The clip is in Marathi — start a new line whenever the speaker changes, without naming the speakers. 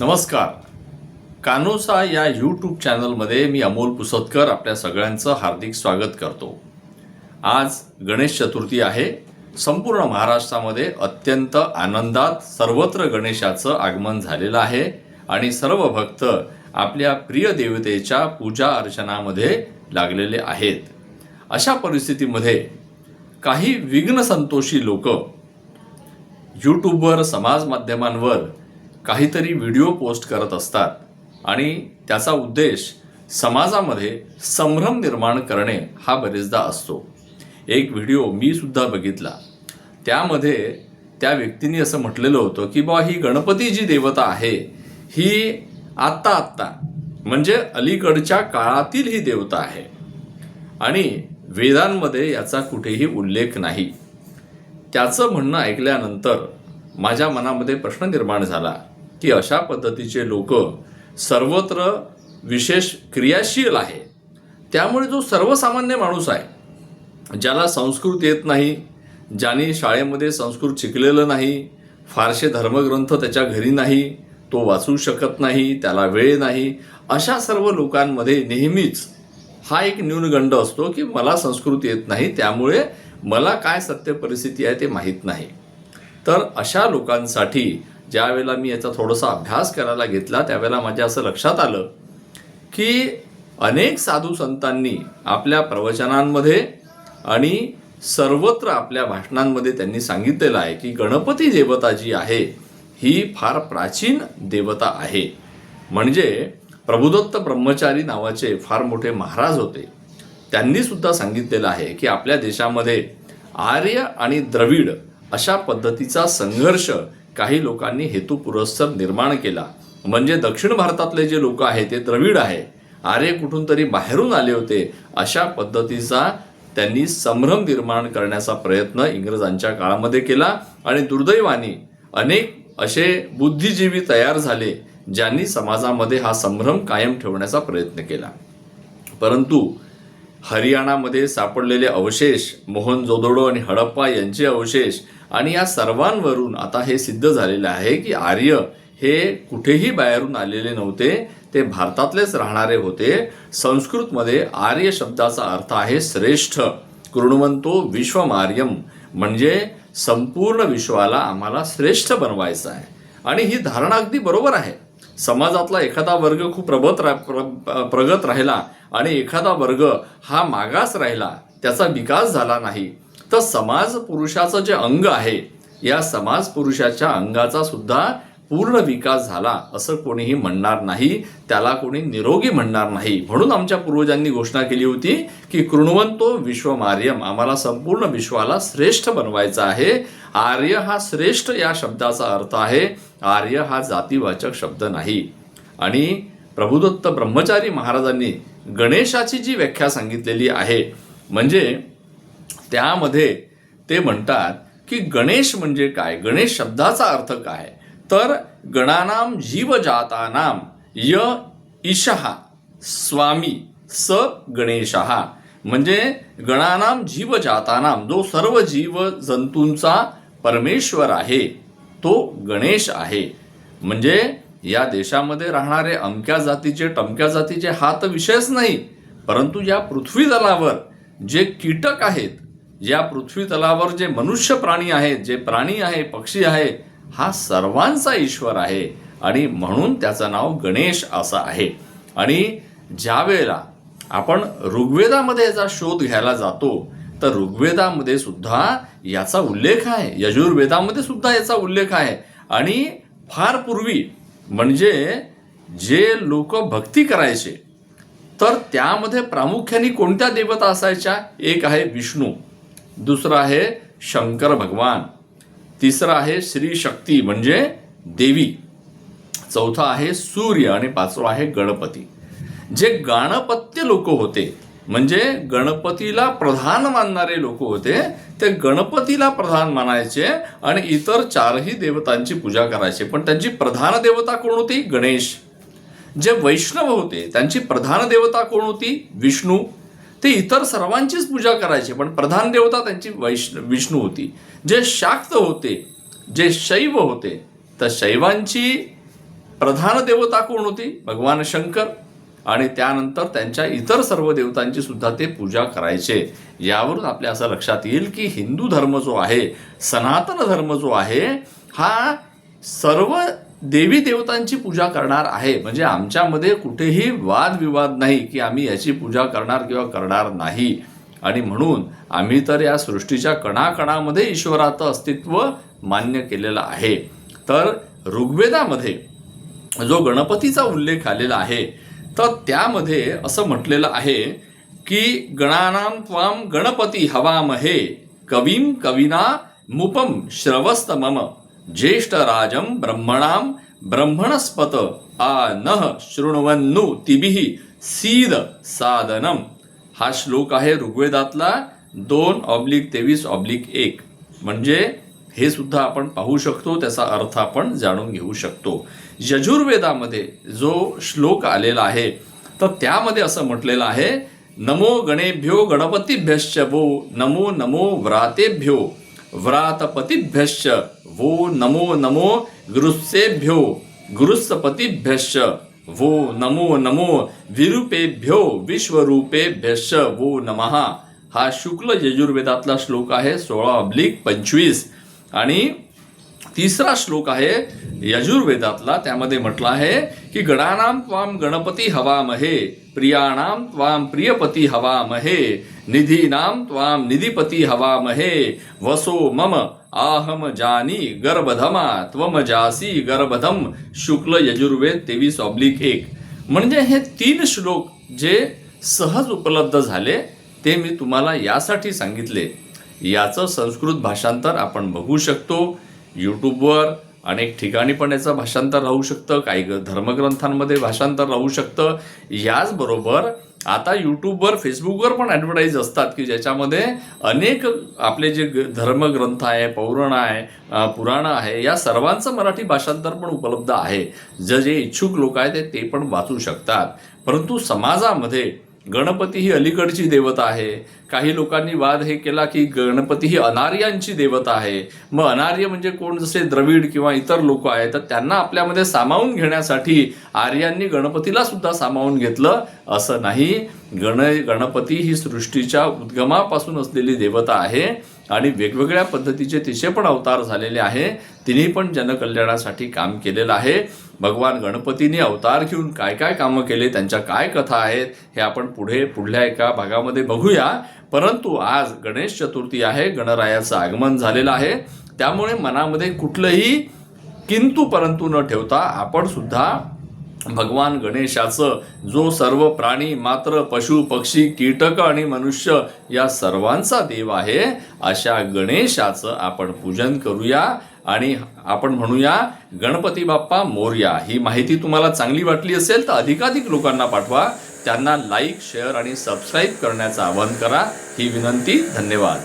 नमस्कार. कानोसा या यूट्यूब चॅनलमध्ये मी अमोल पुसतकर आपल्या सगळ्यांचं हार्दिक स्वागत करतो. आज गणेश चतुर्थी आहे. संपूर्ण महाराष्ट्रामध्ये अत्यंत आनंदात सर्वत्र गणेशाचं आगमन झालेलं आहे आणि सर्व भक्त आपल्या प्रिय देवतेच्या पूजा अर्चनामध्ये लागलेले आहेत. अशा परिस्थितीमध्ये काही विघ्न संतोषी लोक यूट्यूबवर समाज माध्यमांवर काहीतरी व्हिडिओ पोस्ट करत असतात आणि त्याचा उद्देश समाजामध्ये संभ्रम निर्माण करणे हा बरेचदा असतो. एक व्हिडिओ मी सुद्धा बघितला. त्यामध्ये त्या व्यक्तीने असं म्हटलेलं होतं की बा ही गणपती जी देवता आहे ही आत्ता आत्ता म्हणजे अलीकडच्या काळातील ही देवता आहे. आणि वेदांमध्ये याचा कुठेही उल्लेख नाही. त्याचं म्हणणं ऐकल्यानंतर माझ्या मनामध्ये प्रश्न निर्माण झाला. की अशा पद्धतीचे लोक सर्वत्र विशेष क्रियाशील आहे. त्यामुळे जो सर्वसामान्य माणूस आहे ज्याला संस्कृत येत नाही ज्याने शाळेमध्ये संस्कृत शिकलेलं नाही फारसे धर्मग्रंथ त्याच्या घरी नाही तो वाचू शकत नाही त्याला वेळ नाही अशा सर्व लोकांमध्ये नेहमीच हा एक न्यूनगंड असतो की मला संस्कृत येत नाही त्यामुळे मला काय सत्य परिस्थिती आहे ते माहीत नाही. तर अशा लोकांसाठी ज्या वेळेला मी याचा थोडासा अभ्यास करायला घेतला त्यावेळेला माझ्या असं लक्षात आलं की अनेक साधू संतांनी आपल्या प्रवचनांमध्ये आणि सर्वत्र आपल्या भाषणांमध्ये त्यांनी सांगितलेलं आहे की गणपती देवता जी आहे ही फार प्राचीन देवता आहे. म्हणजे प्रभुदत्त ब्रह्मचारी नावाचे फार मोठे महाराज होते. त्यांनी सुद्धा सांगितलेलं आहे की आपल्या देशामध्ये आर्य आणि द्रविड अशा पद्धतीचा संघर्ष काही लोकांनी हेतुपुरस्सर निर्माण केला. म्हणजे दक्षिण भारतातले जे लोक आहेत ते द्रविड आहे. आर्य कुठून तरी बाहेरून आले होते. अशा पद्धतीचा त्यांनी संभ्रम निर्माण करण्याचा प्रयत्न इंग्रजांच्या काळामध्ये केला. आणि दुर्दैवाने अनेक असे बुद्धिजीवी तयार झाले ज्यांनी समाजामध्ये हा संभ्रम कायम ठेवण्याचा प्रयत्न केला. परंतु हरियाणामध्ये सापडलेले अवशेष मोहन जोदोडो आणि हडप्पा यांचे अवशेष आणि या सर्वांवरून आता हे सिद्ध झालेले आहे की आर्य हे कुठेही बाहेरून आलेले नव्हते ते भारतातलेच राहणारे होते. संस्कृतमध्ये आर्य शब्दाचा अर्थ आहे श्रेष्ठ. कृणवंतो विश्वमार्यम म्हणजे संपूर्ण विश्वाला आम्हाला श्रेष्ठ बनवायचं आहे. आणि ही धारणा अगदी बरोबर आहे. समाजातला एखादा वर्ग खूप प्रबत रा प्र प्रगत राहिला आणि एखादा वर्ग हा मागास राहिला त्याचा विकास झाला नाही तर समाज पुरुषाचं जे अंग आहे या समाज पुरुषाच्या अंगाचा सुद्धा पूर्ण विकास झाला असं कोणीही म्हणणार नाही त्याला कोणी निरोगी म्हणणार नाही. म्हणून आमच्या पूर्वजांनी घोषणा केली होती की कृणवंतो विश्वमार्यम आम्हाला संपूर्ण विश्वाला श्रेष्ठ बनवायचा आहे. आर्य हा श्रेष्ठ या शब्दाचा अर्थ आहे. आर्य हा जातीवाचक शब्द नाही. आणि प्रभुदत्त ब्रह्मचारी महाराजांनी गणेशाची जी व्याख्या सांगितलेली आहे म्हणजे त्यामध्ये ते म्हणतात की गणेश म्हणजे काय? गणेश शब्दाचा अर्थ काय? तर गणानाम जीवजातानाम य ईशहा स्वामी स गणेशहा. म्हणजे गणानाम जीवजातानाम जो सर्व जीव जंतूंचा परमेश्वर आहे. तो गणेश आहे. म्हणजे या देशामध्ये राहणारे अमक्या जातीचे टमक्या जातीचे हा तर विषयच नाही. परंतु या पृथ्वीतलावर जे कीटक आहेत या पृथ्वी तलावर जे मनुष्य प्राणी आहेत जे प्राणी आहे पक्षी आहे हा सर्वांचा ईश्वर आहे. आणि म्हणून त्याचं नाव गणेश असं आहे. आणि ज्या वेळेला आपण ऋग्वेदामध्ये याचा शोध घ्यायला जातो तर ऋग्वेदामध्ये सुद्धा याचा उल्लेख आहे. यजुर्वेदामध्ये सुद्धा याचा उल्लेख आहे. आणि फार पूर्वी म्हणजे जे लोक भक्ती करायचे तर त्यामध्ये प्रामुख्याने कोणत्या देवता असायच्या? एक आहे विष्णू दुसरं आहे शंकर भगवान तिसरं आहे श्री शक्ती म्हणजे देवी चौथा आहे सूर्य आणि पाचवा आहे गणपती. जे गाणपत्य लोक होते म्हणजे गणपतीला प्रधान मानणारे लोक होते ते गणपतीला प्रधान मानायचे आणि इतर चारही देवतांची पूजा करायचे. पण त्यांची प्रधान देवता कोण होती? गणेश. जे वैष्णव होते त्यांची प्रधान देवता कोण होती? विष्णू. ते इतर सर्वांचीच पूजा करायचे पण प्रधान देवता त्यांची वैष्ण विष्णू होती. जे शाक्त होते जे शैव होते तर शैवांची प्रधान देवता कोण होती? भगवान शंकर. आणि त्यानंतर त्यांच्या इतर सर्व देवतांची सुद्धा ते पूजा करायचे. यावरून आपल्या असं लक्षात येईल की हिंदू धर्म जो आहे सनातन धर्म जो आहे हा सर्व देवी देवतांची पूजा करणार आहे. म्हणजे आमच्यामध्ये कुठेही वादविवाद नाही की आम्ही याची पूजा करणार किंवा करणार नाही. आणि म्हणून आम्ही तर या सृष्टीच्या कणाकणामध्ये ईश्वराचं अस्तित्व मान्य केलेलं आहे. तर ऋग्वेदामध्ये जो गणपतीचा उल्लेख आलेला आहे तर त्यामध्ये असं म्हटलेलं आहे की गणानां त्वाम गणपती हवामहे कवीम कविना मुपम श्रवस्त मम ज्येष्ठ राजम ब्रह्मणाम ब्रह्मणस्पत आ नः शृण्वन्नु तिभिः सीद साधनम हा श्लोक आहे ऋग्वेदातला दोन ऑब्लिक तेवीस ऑब्लिक एक. म्हणजे हे सुद्धा आपण पाहू शकतो त्याचा अर्थ आपण जाणून घेऊ शकतो. यजुर्वेदामध्ये जो श्लोक आलेला आहे तर त्यामध्ये असं म्हटलेलं आहे नमो गणेभ्यो गणपतीभ्यश्च वो नमो नमो व्रातेभ्यो व्रातपतीभ्यश्च वो नमो नमो गुरुस्सेभ्यो गुरुस्पतीभ्यश्च वो नमो नमो विरूपेभ्यो विश्वरूपेभ्यश्च वो नमः. हा शुक्ल यजुर्वेदातला श्लोक आहे सोळा अब्लिक पंचवीस. आणि तिसरा श्लोक आहे यजुर्वेदातला त्यामध्ये म्हटलं आहे की गणानाम त्वाम गणपती हवामहे प्रियाणाम त्वाम प्रियपती हवामहे निधीनाम त्वाम निधिपती हवामहे वसो मम आहम जानी गर्भधमा त्वम जासी गर्भधम शुक्ल यजुर्वेद तेवीस ऑब्लिक एक. म्हणजे हे तीन श्लोक जे सहज उपलब्ध झाले ते मी तुम्हाला यासाठी सांगितले. याचं संस्कृत भाषांतर आपण बघू शकतो. यूट्यूबवर अनेक ठिकाणी पण याचं भाषांतर राहू शकतं. काही ग- धर्मग्रंथांमध्ये भाषांतर राहू शकतं. याचबरोबर आता यूट्यूबवर फेसबुकवर पण ॲडव्हर्टाईज असतात की ज्याच्यामध्ये अनेक आपले जे ग- धर्मग्रंथ आहे पौराण आहे पुराणं आहे या सर्वांचं मराठी भाषांतर पण उपलब्ध आहे. ज जे इच्छुक लोक आहेत ते पण वाचू शकतात. परंतु समाजामध्ये गणपती ही अलीकडची देवता आहे. काही लोकांनी वाद हे केला की गणपती ही अनार्यांची देवता आहे. मग अनार्य म्हणजे कोण? जसे द्रविड किंवा इतर लोक आहेत तर त्यांना आपल्यामध्ये सामावून घेण्यासाठी आर्यांनी गणपतीला सुद्धा सामावून घेतलं असं नाही. गण गणपती ही सृष्टीच्या उद्गमापासून असलेली देवता आहे. आणि वेगवेगळ्या पद्धतीचे तिचे पण अवतार झालेले आहे. तिने पण जनकल्याणासाठी काम केलेलं आहे. भगवान गणपतीने अवतार घेऊन काय काय कामं केले त्यांच्या काय कथा आहेत हे आपण पुढे पुढल्या एका भागामध्ये बघूया. परंतु आज गणेश चतुर्थी आहे गणरायाचं आगमन झालेलं आहे. त्यामुळे मनामध्ये कुठलंही किंतु परंतु न ठेवता आपण सुद्धा भगवान गणेशाचं जो सर्व प्राणी मात्र पशु पक्षी कीटक आणि मनुष्य या सर्वांचा देव आहे अशा गणेशाचं आपण पूजन करूया आणि आपण म्हणूया गणपती बाप्पा मोर्या. ही माहिती तुम्हाला चांगली वाटली असेल तर अधिकाधिक लोकांना पाठवा. त्यांना लाईक शेअर आणि सबस्क्राईब करण्याचं आवाहन करा. ही विनंती धन्यवाद.